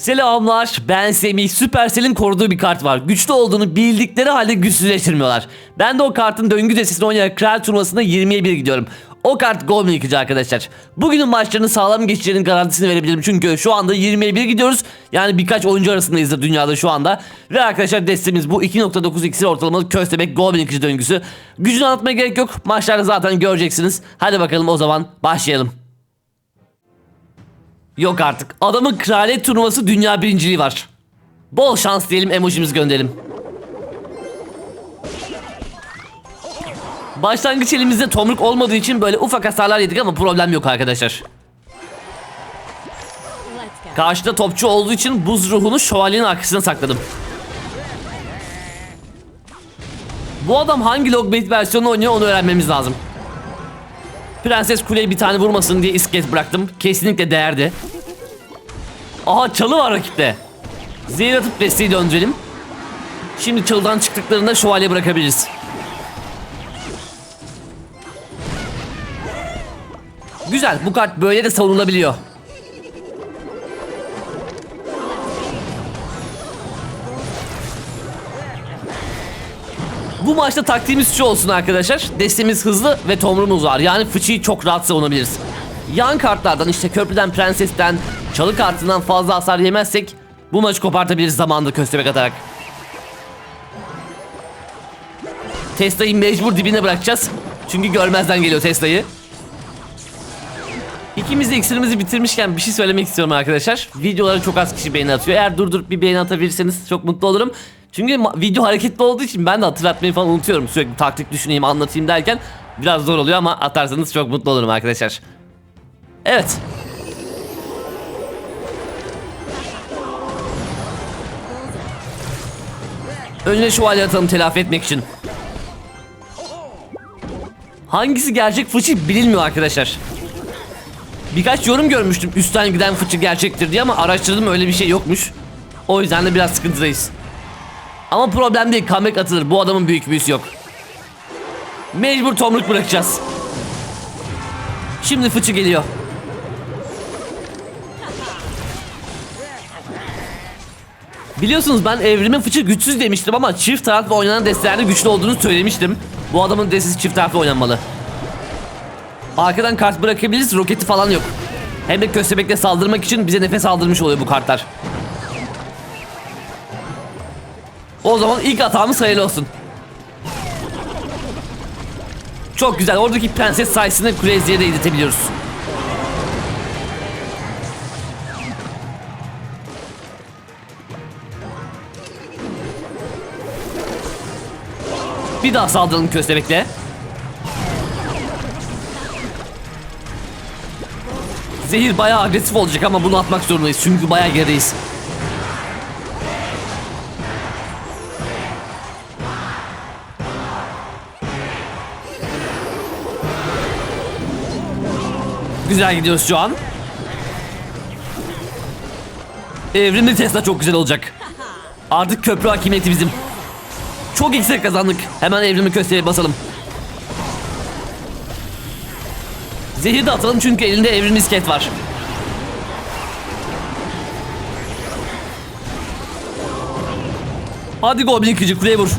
Selamlar ben Semih. Supercell'in koruduğu bir kart var. Güçlü olduğunu bildikleri halde güçsüzleştirmiyorlar. Ben de o kartın döngü destesini oynayarak kral turnuvasında 20'ye 1 gidiyorum. O kart Goblin yıkıcı arkadaşlar. Bugünün maçlarının sağlam geçeceğinin garantisini verebilirim. Çünkü şu anda 20'ye 1 gidiyoruz. Yani birkaç oyuncu arasındayızdır dünyada şu anda. Ve arkadaşlar destemiz bu 2.9 iksir ortalamalı köstebek yıkıcı döngüsü. Gücünü anlatmaya gerek yok. Maçlarda zaten göreceksiniz. Hadi bakalım o zaman başlayalım. Yok artık. Adamın kraliyet turnuvası dünya birinciliği var. Bol şans diyelim emojimizi gönderelim. Başlangıç elimizde tomruk olmadığı için böyle ufak hasarlar yedik ama problem yok arkadaşlar. Karşıda topçu olduğu için buz ruhunu şövalyenin arkasına sakladım. Bu adam hangi logbait versiyonu oynuyor onu öğrenmemiz lazım. Prenses kuleyi bir tane vurmasın diye iskelet bıraktım. Kesinlikle değerdi. Aha çalı var rakipte. Zehir atıp desteği döndürelim. Şimdi çalıdan çıktıklarında şövalye bırakabiliriz. Güzel bu kart böyle de savunulabiliyor. Bu maçta taktiğimiz şu olsun arkadaşlar. Destemiz hızlı ve tomrumuz var. Yani fıçıyı çok rahat savunabiliriz. Yan kartlardan işte köprüden prensesten çalı kartından fazla hasar yemezsek bu maçı kopartabiliriz zamanında köstebek atarak. Tesla'yı mecbur dibine bırakacağız. Çünkü görmezden geliyor Tesla'yı. İkimiz de iksirimizi bitirmişken bir şey söylemek istiyorum arkadaşlar. Videolara çok az kişi beğeni atıyor. Eğer durdurup bir beğeni atabilirseniz çok mutlu olurum. Çünkü video hareketli olduğu için ben de hatırlatmayı falan unutuyorum. Sürekli taktik düşüneyim anlatayım derken biraz zor oluyor ama atarsanız çok mutlu olurum arkadaşlar. Evet. Önüne şövalye atalım telafi etmek için. Hangisi gerçek fıçı bilinmiyor arkadaşlar. Birkaç yorum görmüştüm üstten giden fıçı gerçektir diye ama araştırdım öyle bir şey yokmuş. O yüzden de biraz sıkıntıdayız. Ama problem değil comeback atılır bu adamın büyük büyüsü yok. Mecbur tomruk bırakacağız. Şimdi fıçı geliyor. Biliyorsunuz ben evrimin fıçı güçsüz demiştim ama çift taraflı oynanan destelerde güçlü olduğunu söylemiştim. Bu adamın destesi çift taraflı oynanmalı. Arkadan kart bırakabiliriz roketi falan yok. Hem de köstebekle saldırmak için bize nefes aldırmış oluyor bu kartlar. O zaman ilk hatamız hayırlı olsun. Çok güzel. Oradaki prenses sayesinde Crazy'ye de izletebiliyoruz. Bir daha saldıralım köstebekle. Zehir bayağı agresif olacak ama bunu atmak zorundayız çünkü bayağı gerideyiz. Güzel gidiyoruz şu an. Evrimli Tesla çok güzel olacak. Artık köprü hakimiyeti bizim. Çok yüksek kazandık. Hemen evrimli kösteğe basalım. Zehir de atalım çünkü elinde evrim isket var. Hadi Goblin kıcı kuleye vur.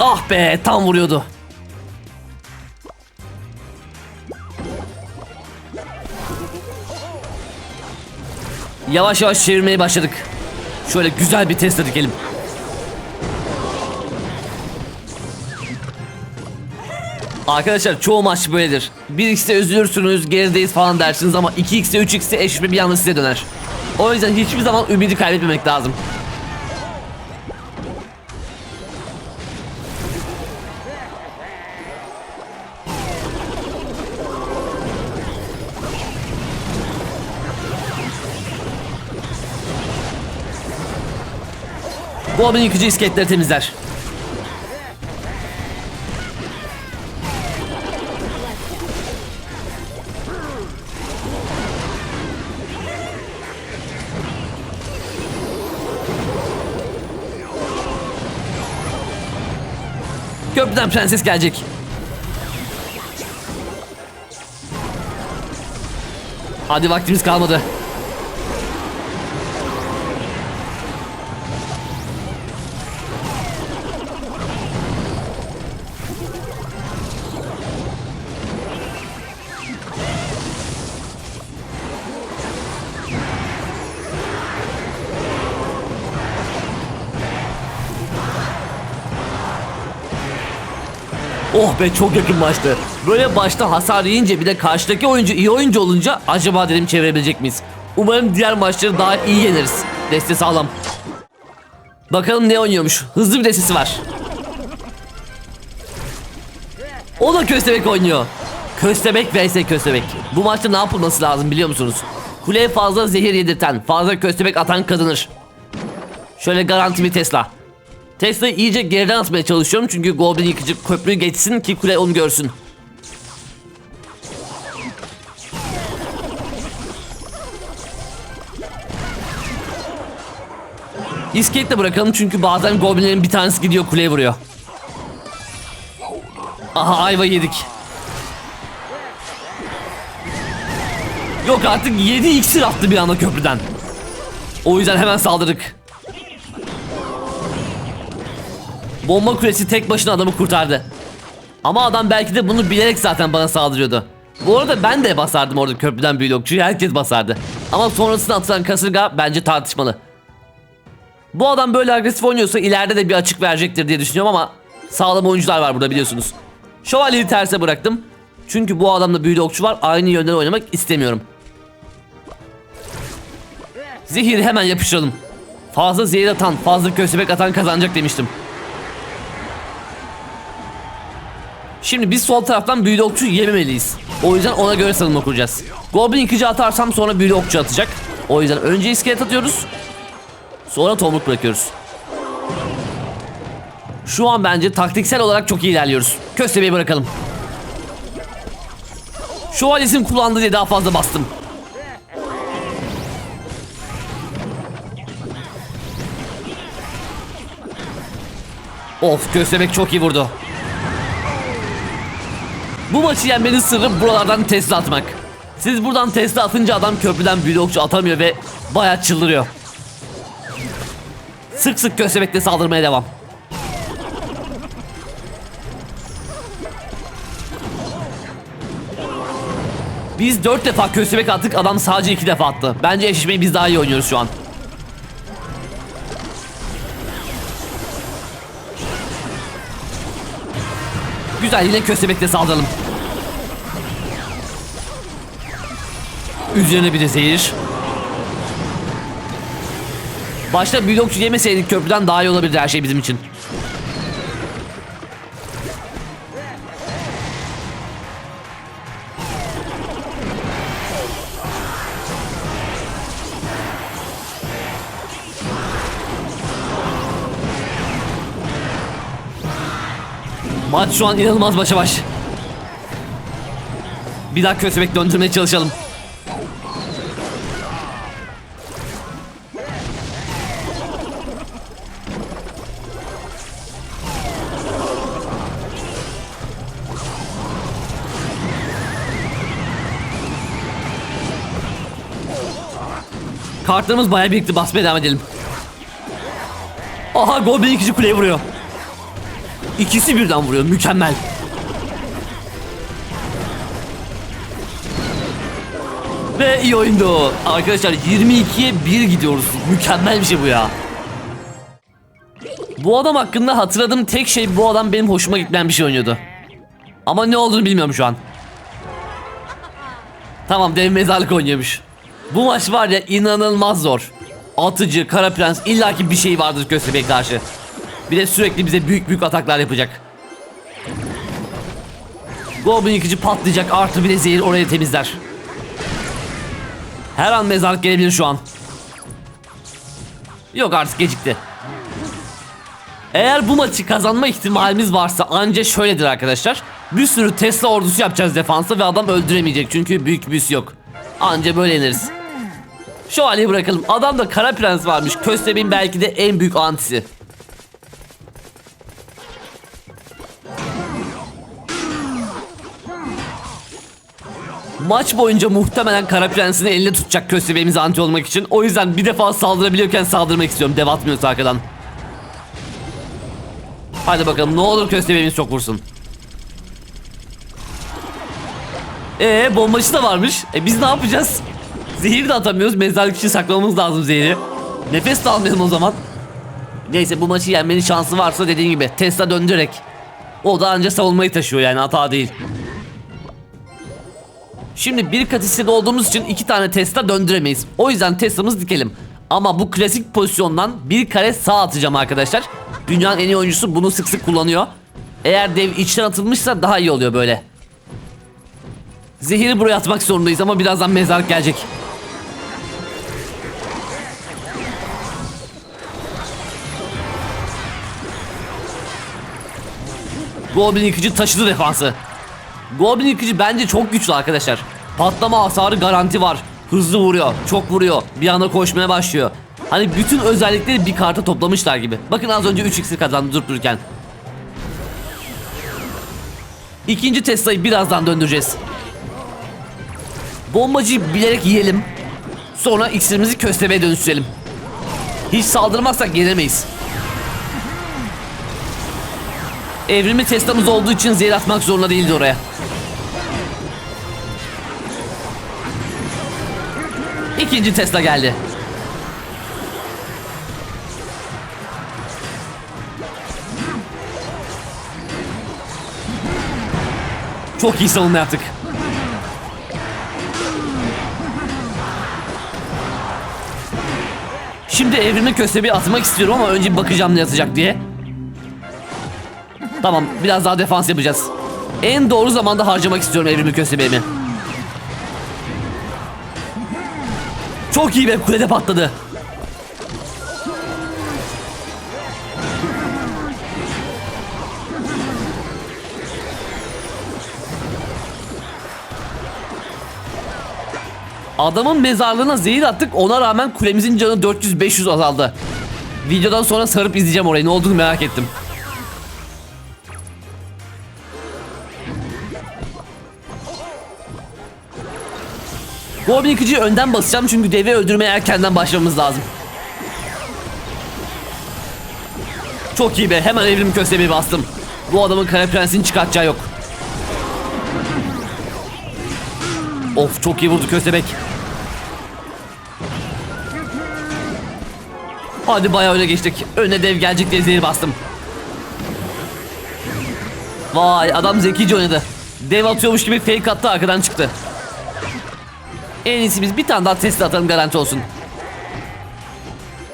Ah be tam vuruyordu. Yavaş yavaş çevirmeye başladık. Şöyle güzel bir test dikelim. Arkadaşlar çoğu maç böyledir. 1x'te üzülürsünüz, gerideyiz falan dersiniz ama 2x'te 3x'te eşme bir anda size döner. O yüzden hiçbir zaman ümidi kaybetmemek lazım. Goblin yıkıcı iskeletleri temizler. Köprüden prenses gelecek. Hadi vaktimiz kalmadı. Oh be çok yakın maçtı. Böyle başta hasar yiyince bir de karşıdaki oyuncu iyi oyuncu olunca acaba dedim çevirebilecek miyiz? Umarım diğer maçları daha iyi yeneriz. Deste sağlam. Bakalım ne oynuyormuş. Hızlı bir destesi var. O da köstebek oynuyor. Köstebek vs köstebek. Bu maçta ne yapılması lazım biliyor musunuz? Kuleye fazla zehir yedirten, fazla köstebek atan kazanır. Şöyle garanti bir Tesla. Tesla'yı iyice geriden atmaya çalışıyorum çünkü Goblin yıkıcı köprüyü geçsin ki kule onu görsün. İskelet de bırakalım çünkü bazen Goblinlerin bir tanesi gidiyor kuleye vuruyor. Aha ayva yedik. Yok artık 7 iksir attı bir anda köprüden. O yüzden hemen saldırdık. Bomba kulesi tek başına adamı kurtardı. Ama adam belki de bunu bilerek zaten bana saldırıyordu. Bu arada ben de basardım orada köprüden blokçuyu herkes basardı. Ama sonrasında atılan kasırga bence tartışmalı. Bu adam böyle agresif oynuyorsa ileride de bir açık verecektir diye düşünüyorum ama sağlam oyuncular var burada biliyorsunuz. Şövalyeyi terse bıraktım. Çünkü bu adamda büyülü okçu var. Aynı yönden oynamak istemiyorum. Zehiri hemen yapıştıralım. Fazla zehir atan, fazla köstebek atan kazanacak demiştim. Şimdi biz sol taraftan büyülü okçu yememeliyiz. O yüzden ona göre savunma kuracağız. Goblin yıkıcı atarsam sonra büyülü okçu atacak. O yüzden önce iskelet atıyoruz. Sonra tomruk bırakıyoruz. Şu an bence taktiksel olarak çok iyi ilerliyoruz. Köstebeği bırakalım. Şövalyesini kullandı diye daha fazla bastım. Of köstebek çok iyi vurdu. Bu maçı yenmenin sırrı buralardan Tesla atmak. Siz buradan Tesla atınca adam köprüden blokçu atamıyor ve bayağı çıldırıyor. Sık sık köstebekle saldırmaya devam. Biz 4 defa köstebek attık adam sadece 2 defa attı. Bence eşleşmeyi biz daha iyi oynuyoruz şu an. Güzel yine köstebekle saldıralım. Üzerine bir de zehir. Başta blokçu yemeseydik köprüden daha iyi olabilirdi her şey bizim için. Maç şu an inanılmaz başa baş. Bir daha köstebek döndürmeye çalışalım. Kartlarımız bayağı birikti basmaya devam edelim. Aha Goblin ikinci kuleye vuruyor. İkisi birden vuruyor mükemmel. Ve iyi oyundu. Arkadaşlar 22'ye 1 gidiyoruz. Mükemmel bir şey bu ya. Bu adam hakkında hatırladığım tek şey bu adam benim hoşuma gitmeyen bir şey oynuyordu. Ama ne olduğunu bilmiyorum şu an. Tamam dev mezarlık oynuyormuş. Bu maç var ya inanılmaz zor. Atıcı, kara prens illaki bir şey vardır köstebeğe karşı. Bir de sürekli bize büyük büyük ataklar yapacak. Goblin yıkıcı patlayacak artı bir de zehir orayı temizler. Her an mezarlık gelebilir şu an. Yok artık gecikti. Eğer bu maçı kazanma ihtimalimiz varsa anca şöyledir arkadaşlar. Bir sürü Tesla ordusu yapacağız defansa ve adam öldüremeyecek çünkü büyük büyüsü yok. Anca böyle yeneriz. Şövalyeyi bırakalım. Adamda kara prens varmış. Köstebeğin belki de en büyük antisi. Maç boyunca muhtemelen Kara Prens'in elini tutacak köstebeğimiz anti olmak için. O yüzden bir defa saldırabiliyorken saldırmak istiyorum. Dev atmıyorsa arkadan. Hadi bakalım ne olur köstebeğimiz çok vursun. Ee bombacı da varmış. E biz ne yapacağız? Zehir de atamıyoruz. Mezarlık için saklamamız lazım zehri. Nefes de almayalım o zaman. Neyse bu maçı yenmenin şansı varsa dediğim gibi Tesla döndürerek O da anca savunmayı taşıyor yani hata değil. Şimdi bir kat hissede olduğumuz için iki tane Tesla döndüremeyiz. O yüzden Tesla'mızı dikelim. Ama bu klasik pozisyondan bir kare sağ atacağım arkadaşlar. Dünyanın en iyi oyuncusu bunu sık sık kullanıyor. Eğer dev içten atılmışsa daha iyi oluyor böyle. Zehiri buraya atmak zorundayız ama birazdan mezarlık gelecek. Goblin yıkıcı taşıdı defansı. Goblin yıkıcı bence çok güçlü arkadaşlar. Patlama hasarı garanti var. Hızlı vuruyor, çok vuruyor. Bir anda koşmaya başlıyor. Hani bütün özellikleri bir karta toplamışlar gibi. Bakın az önce 3 iksir kazandı durup dururken. İkinci Tesla'yı birazdan döndüreceğiz. Bombacıyı bilerek yiyelim. Sonra iksirimizi köstebeğe dönüştürelim. Hiç saldırmazsak yenemeyiz. Evrimli Tesla'mız olduğu için zehir atmak zorunda değildi oraya. İkinci Tesla geldi. Çok iyi savunma yaptık. Şimdi evrimli köstebeği atmak istiyorum ama önce bakacağım ne atacak diye. Tamam biraz daha defans yapacağız. En doğru zamanda harcamak istiyorum evrimli köstebeğimi. Çok iyi be kulede patladı. Adamın mezarlığına zehir attık ona rağmen kulemizin canı 400-500 azaldı. Videodan sonra sarıp izleyeceğim orayı ne olduğunu merak ettim. Goblin yıkıcıyı önden basacağım çünkü devi öldürmeye erkenden başlamamız lazım. Çok iyi be hemen evrim köstebeği bastım. Bu adamın kara prensini çıkartacağı yok. Of çok iyi vurdu köstebek. Hadi bayağı öne geçtik. Önüne dev gelecek diye zehir bastım. Vay adam zekice oynadı. Dev atıyormuş gibi fake attı arkadan çıktı. En iyisi biz bir tane daha Tesla atalım garanti olsun.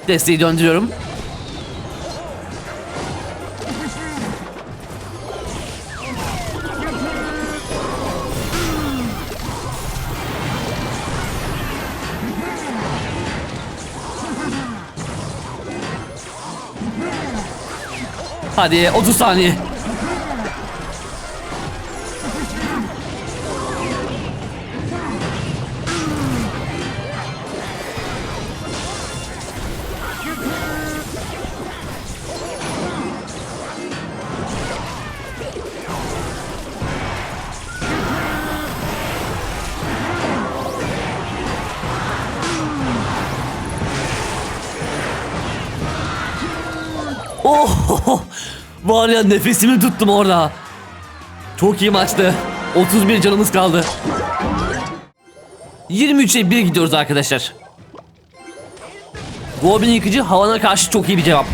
Desteği döndürüyorum. Hadi 30 saniye. Oh, var ya nefesimi tuttum orada. Çok iyi maçtı. 31 canımız kaldı. 23'e 1 gidiyoruz arkadaşlar. Goblin yıkıcı havana karşı çok iyi bir cevap.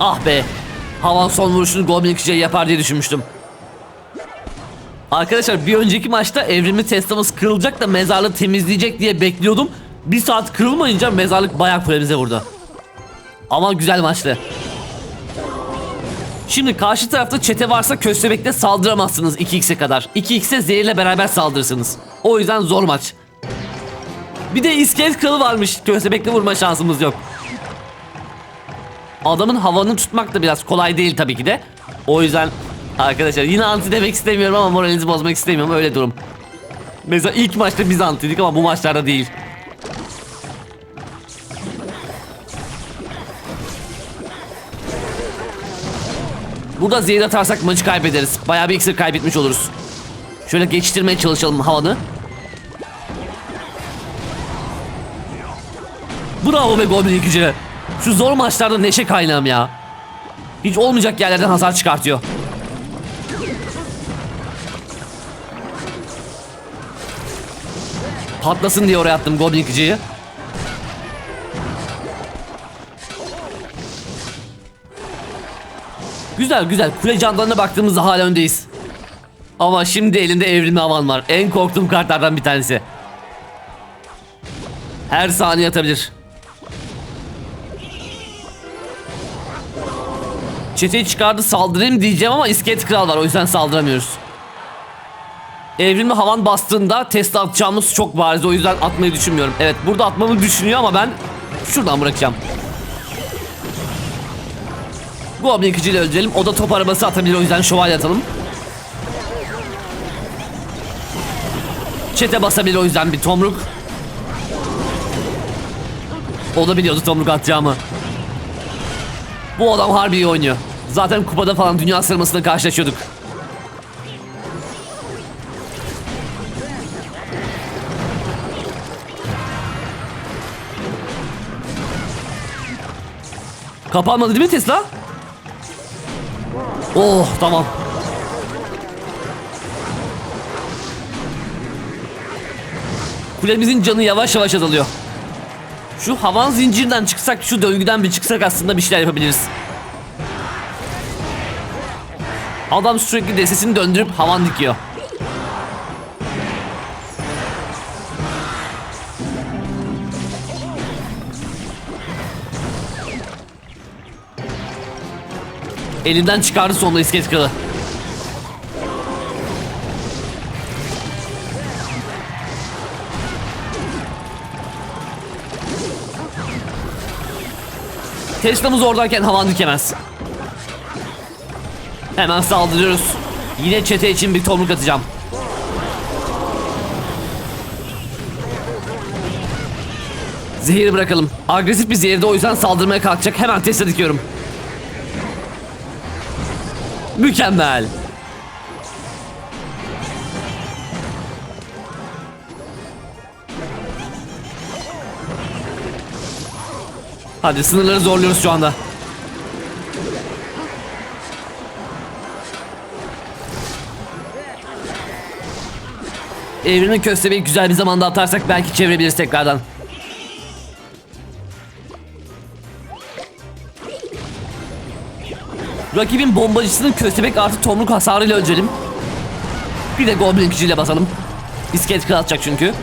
Ah be. Havan son vuruşunu Goblin yıkıcıya yapar diye düşünmüştüm. Arkadaşlar bir önceki maçta evrimli Tesla'mız kırılacak da mezarlığı temizleyecek diye bekliyordum. Bir saat kırılmayınca mezarlık bayağı kulemize vurdu. Ama güzel maçtı. Şimdi karşı tarafta çete varsa köstebekte saldıramazsınız 2x'e kadar. 2x'e zehirle beraber saldırırsınız. O yüzden zor maç. Bir de iskelet kralı varmış. Köstebekle vurma şansımız yok. Adamın havanı tutmak da biraz kolay değil tabii ki de. O yüzden arkadaşlar yine anti demek istemiyorum ama moralinizi bozmak istemiyorum öyle durum. Mesela ilk maçta biz antiydik ama bu maçlarda değil. Burada zehir atarsak maçı kaybederiz. Bayağı bir iksir kaybetmiş oluruz. Şöyle geçiştirmeye çalışalım havanı. Bravo be Goblin yıkıcı. Şu zor maçlarda neşe kaynağım ya. Hiç olmayacak yerlerden hasar çıkartıyor. Patlasın diye oraya attım Goblin yıkıcıyı. Güzel güzel. Kule canlarına baktığımızda hala öndeyiz. Ama şimdi elinde evrimli havan var. En korktuğum kartlardan bir tanesi. Her saniye atabilir. Çeteyi çıkardı saldırayım diyeceğim ama iskelet kral var o yüzden saldıramıyoruz. Evrimli havan bastığında test atacağımız çok bariz o yüzden atmayı düşünmüyorum. Evet burada atmamı düşünüyor ama ben şuradan bırakacağım. Goblin yıkıcıyla öldürelim. O da top arabası atabilir o yüzden şövalye atalım. Çete basabilir o yüzden bir tomruk. O da biliyordu tomruk atacağımı. Bu adam harbi iyi oynuyor. Zaten kupada falan dünya sıralamasında karşılaşıyorduk. Kapanmadı değil mi Tesla? Oh tamam. Kulemizin canı yavaş yavaş azalıyor. Şu havan zincirinden çıksak, şu döngüden bir çıksak aslında bir şeyler yapabiliriz. Adam sürekli desesini döndürüp havan dikiyor. Elinden çıkardı sonunda iskelet kralı. Tesla'mız oradayken havan dikemez. Hemen saldırıyoruz. Yine çete için bir tomruk atacağım. Zehiri bırakalım. Agresif bir zehirde o yüzden saldırmaya kalkacak. Hemen Tesla dikiyorum. Mükemmel. Hadi sınırları zorluyoruz şu anda. Evrimin köstebeği güzel bir zamanda atarsak belki çevirebiliriz tekrardan. Rakibin bombacısının köstebek artı tomruk hasarıyla öldürelim. Bir de goblin gücüyle basalım. İskelet kral atacak çünkü.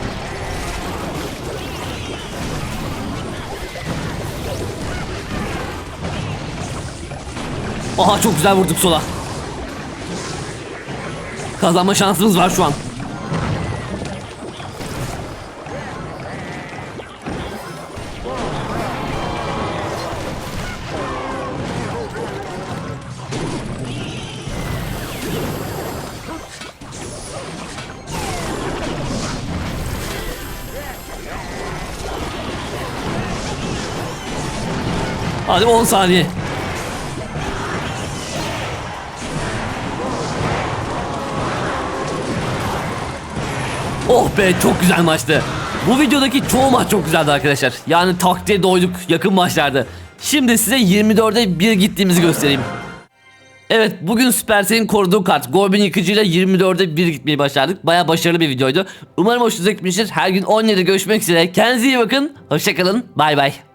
Aha çok güzel vurduk sola. Kazanma şansımız var şu an. Hadi 10 saniye. Oh be çok güzel maçtı. Bu videodaki çoğu maç çok güzeldi arkadaşlar. Yani taktiğe doyduk yakın maçlardı. Şimdi size 24'e 1 gittiğimizi göstereyim. Evet bugün Supercell'in koruduğu kart Goblin yıkıcıyla 24'e 1 gitmeyi başardık. Baya başarılı bir videoydu. Umarım hoşunuza gitmiştir. Her gün 17'de görüşmek üzere. Kendinize iyi bakın. Hoşçakalın. Bay bay.